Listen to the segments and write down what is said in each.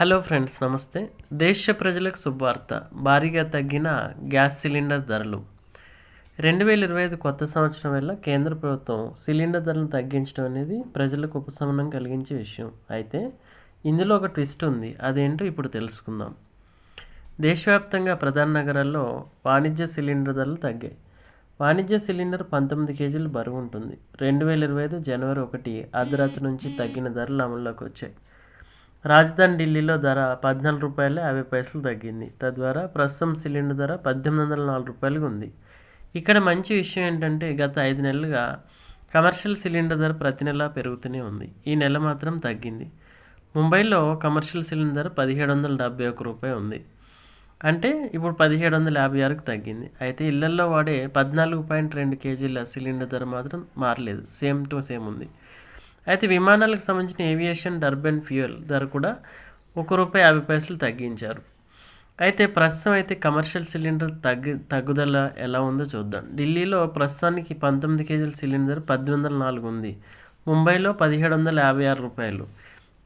Hello friends నమస్తే. దేశ ప్రజలకు శుభవార్త. భారీగా తగ్గిన గ్యాస్ సిలిండర్ ధరలు. రెండు వేల ఇరవై ఐదు కొత్త సంవత్సరం వల్ల కేంద్ర ప్రభుత్వం సిలిండర్ ధరలను తగ్గించడం అనేది ప్రజలకు ఉపశమనం కలిగించే విషయం. అయితే ఇందులో ఒక ట్విస్ట్ ఉంది. అదేంటో ఇప్పుడు తెలుసుకుందాం. దేశవ్యాప్తంగా ప్రధాన నగరాల్లో వాణిజ్య సిలిండర్ ధరలు తగ్గాయి. వాణిజ్య సిలిండర్ పంతొమ్మిది కేజీలు బరువు ఉంటుంది. రెండు వేల ఇరవై ఐదు జనవరి ఒకటి అర్ధరాత్రి నుంచి తగ్గిన ధరలు అమల్లోకి వచ్చాయి. రాజధాని ఢిల్లీలో ధర పద్నాలుగు రూపాయల యాభై పైసలు తగ్గింది. తద్వారా ప్రస్తుతం సిలిండర్ ధర పద్దెనిమిది వందల నాలుగు రూపాయలుగా ఉంది. ఇక్కడ మంచి విషయం ఏంటంటే గత ఐదు నెలలుగా కమర్షియల్ సిలిండర్ ధర ప్రతి నెల పెరుగుతూనే ఉంది. ఈ నెల మాత్రం తగ్గింది. ముంబైలో కమర్షియల్ సిలిండర్ ధర పదిహేడు వందల డెబ్బై ఒక రూపాయి ఉంది. అంటే ఇప్పుడు పదిహేడు వందల యాభై ఆరుకు తగ్గింది. అయితే ఇళ్ళల్లో వాడే పద్నాలుగు పాయింట్ రెండు కేజీల సిలిండర్ ధర మాత్రం మారలేదు. సేమ్ టు సేమ్ ఉంది. అయితే విమానాలకు సంబంధించిన ఏవియేషన్ డర్బన్ ఫ్యూయల్ ధర కూడా ఒక రూపాయి యాభై పైసలు తగ్గించారు. అయితే ప్రస్తుతం అయితే కమర్షియల్ సిలిండర్ తగ్గి తగ్గుదల ఎలా ఉందో చూద్దాం. ఢిల్లీలో ప్రస్తుతానికి పంతొమ్మిది కేజీల సిలిండర్ పద్దెనిమిది వందల నాలుగు ఉంది. ముంబైలో పదిహేడు వందల యాభై ఆరు రూపాయలు.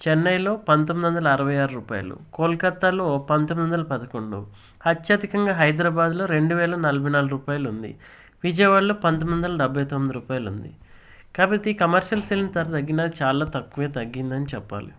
చెన్నైలో పంతొమ్మిది వందల అరవై ఆరు రూపాయలు. కోల్కతాలో పంతొమ్మిది వందల పదకొండు. అత్యధికంగా హైదరాబాద్లో రెండు వేల నలభై నాలుగు రూపాయలు ఉంది. విజయవాడలో పంతొమ్మిది వందల డెబ్బై తొమ్మిది రూపాయలు ఉంది. కాబట్టి కమర్షియల్ సిలిండర్ ధర తగ్గినది చాలా తక్కువే తగ్గిందని చెప్పాలి.